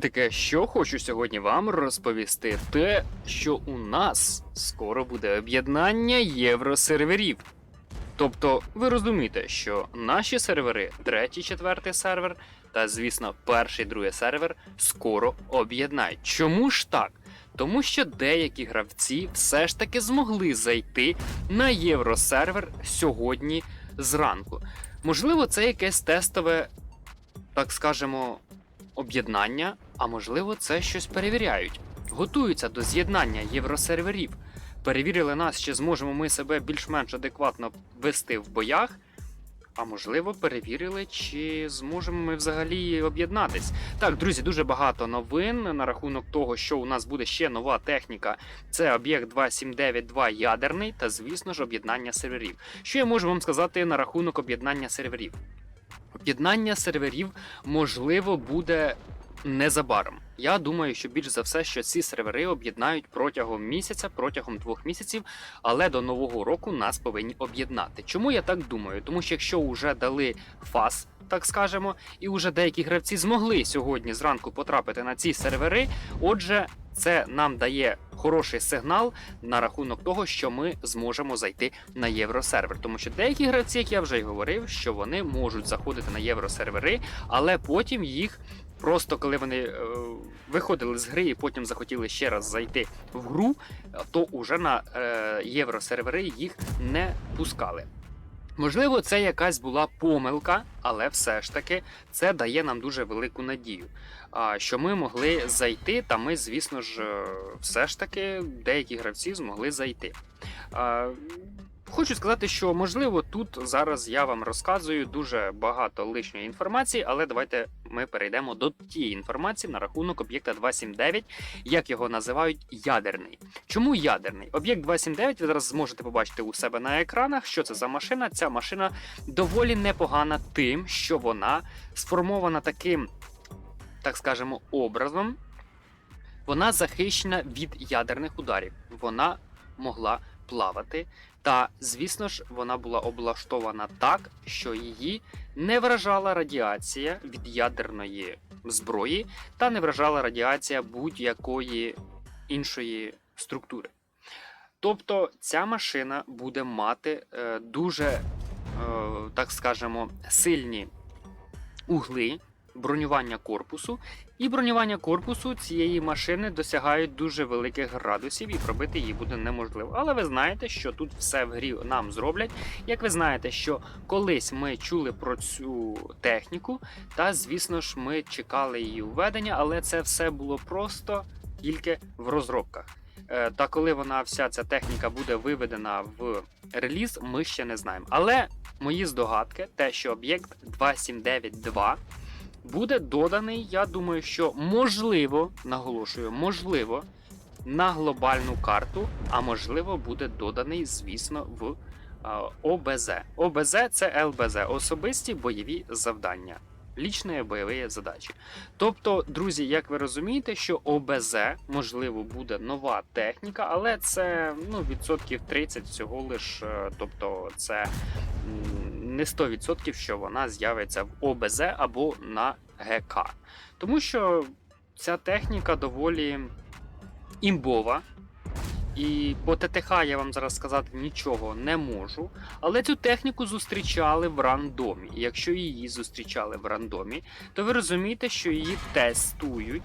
Таке, що хочу сьогодні вам розповісти, те, що у нас скоро буде об'єднання євросерверів. Тобто, ви розумієте, що наші сервери, третій, четвертий сервер та, звісно, перший, другий сервер скоро об'єднають. Чому ж так? Тому що деякі гравці все ж таки змогли зайти на євросервер сьогодні зранку. Можливо, це якесь тестове, так скажемо, об'єднання, а можливо, це щось перевіряють. Готуються до з'єднання євросерверів. Перевірили нас, чи зможемо ми себе більш-менш адекватно вести в боях. А можливо, перевірили, чи зможемо ми взагалі об'єднатись. Так, друзі, дуже багато новин на рахунок того, що у нас буде ще нова техніка. Це об'єкт 2792 ядерний та, звісно ж, об'єднання серверів. Що я можу вам сказати на рахунок об'єднання серверів? Об'єднання серверів можливо буде незабаром. Я думаю, що більш за все, що ці сервери об'єднають протягом місяця, протягом двох місяців, але до нового року нас повинні об'єднати. Чому я так думаю? Тому що якщо вже дали фас, так скажемо, і вже деякі гравці змогли сьогодні зранку потрапити на ці сервери, отже, це нам дає хороший сигнал на рахунок того, що ми зможемо зайти на євросервер. Тому що деякі гравці, як я вже й говорив, що вони можуть заходити на євросервери, але потім їх. Просто коли вони е, виходили з гри і потім захотіли ще раз зайти в гру, то уже на е, євросервери їх не пускали. Можливо, це якась була помилка, але все ж таки це дає нам дуже велику надію. Що ми могли зайти, та ми, звісно ж, е, все ж таки деякі гравці змогли зайти. Хочу сказати, що можливо тут зараз я вам розказую дуже багато лишньої інформації, але давайте ми перейдемо до тієї інформації на рахунок об'єкта 279, як його називають ядерний. Чому ядерний? Об'єкт 279 ви зараз зможете побачити у себе на екранах. Що це за машина? Ця машина доволі непогана тим, що вона сформована таким, так скажемо, образом. Вона захищена від ядерних ударів. Вона могла плавати. Та, звісно ж, вона була облаштована так, що її не вражала радіація від ядерної зброї, та не вражала радіація будь-якої іншої структури. Тобто ця машина буде мати е, дуже, е, так скажемо, сильні угли бронювання корпусу, і бронювання корпусу цієї машини досягають дуже великих градусів, і пробити її буде неможливо. Але ви знаєте, що тут все в грі нам зроблять. Як ви знаєте, що колись ми чули про цю техніку, та звісно ж ми чекали її введення, але це все було просто тільки в розробках. Е, Та коли вона вся ця техніка буде виведена в реліз, ми ще не знаємо. Але мої здогадки, те, що об'єкт 2792 буде доданий, я думаю, що можливо, наголошую, можливо, на глобальну карту, а можливо, буде доданий, звісно, в ОБЗ. ОБЗ це ЛБЗ, особисті бойові завдання. Лічні бойові задачі. Тобто, друзі, як ви розумієте, що ОБЗ, можливо, буде нова техніка, але це ну, відсотків 30 всього лиш, е, тобто це не 100%, що вона з'явиться в ОБЗ або на ГК. Тому що ця техніка доволі імбова. І по ТТХ я вам зараз сказати нічого не можу. Але цю техніку зустрічали в рандомі. І якщо її зустрічали в рандомі, то ви розумієте, що її тестують.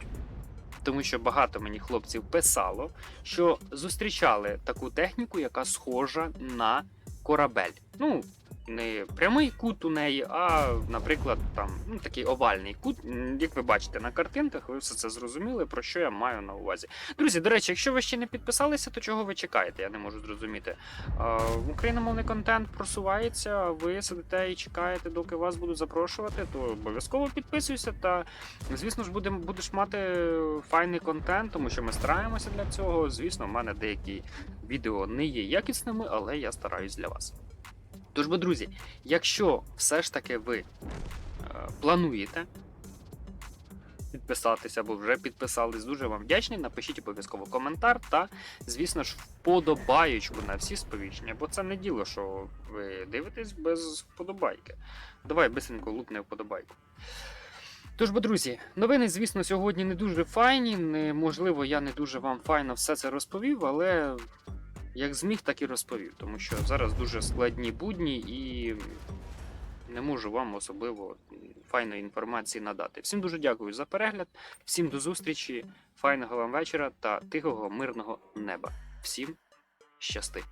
Тому що багато мені хлопців писало, що зустрічали таку техніку, яка схожа на корабель. Ну, не прямий кут у неї, а, наприклад, там ну, такий овальний кут. Як ви бачите на картинках, ви все це зрозуміли, про що я маю на увазі. Друзі, до речі, якщо ви ще не підписалися, то чого ви чекаєте? Я не можу зрозуміти. Україномовний контент просувається, а ви сидите і чекаєте, доки вас будуть запрошувати, то обов'язково підписуйся та, звісно ж, будем, будеш мати файний контент, тому що ми стараємося для цього. Звісно, в мене деякі відео не є якісними, але я стараюсь для вас. Тож, бо, друзі, якщо все ж таки ви е, плануєте підписатися або вже підписались, дуже вам вдячний. Напишіть обов'язково коментар та, звісно ж, вподобаючку на всі сповіщення, бо це не діло, що ви дивитесь без вподобайки. Давай бисенько лупне вподобайку. Тож, бо, друзі, новини, звісно, сьогодні не дуже файні. Можливо, я не дуже вам файно все це розповів, але як зміг, так і розповів. Тому що зараз дуже складні будні і не можу вам особливо файної інформації надати. Всім дуже дякую за перегляд, всім до зустрічі, файного вам вечора та тихого мирного неба. Всім щасти!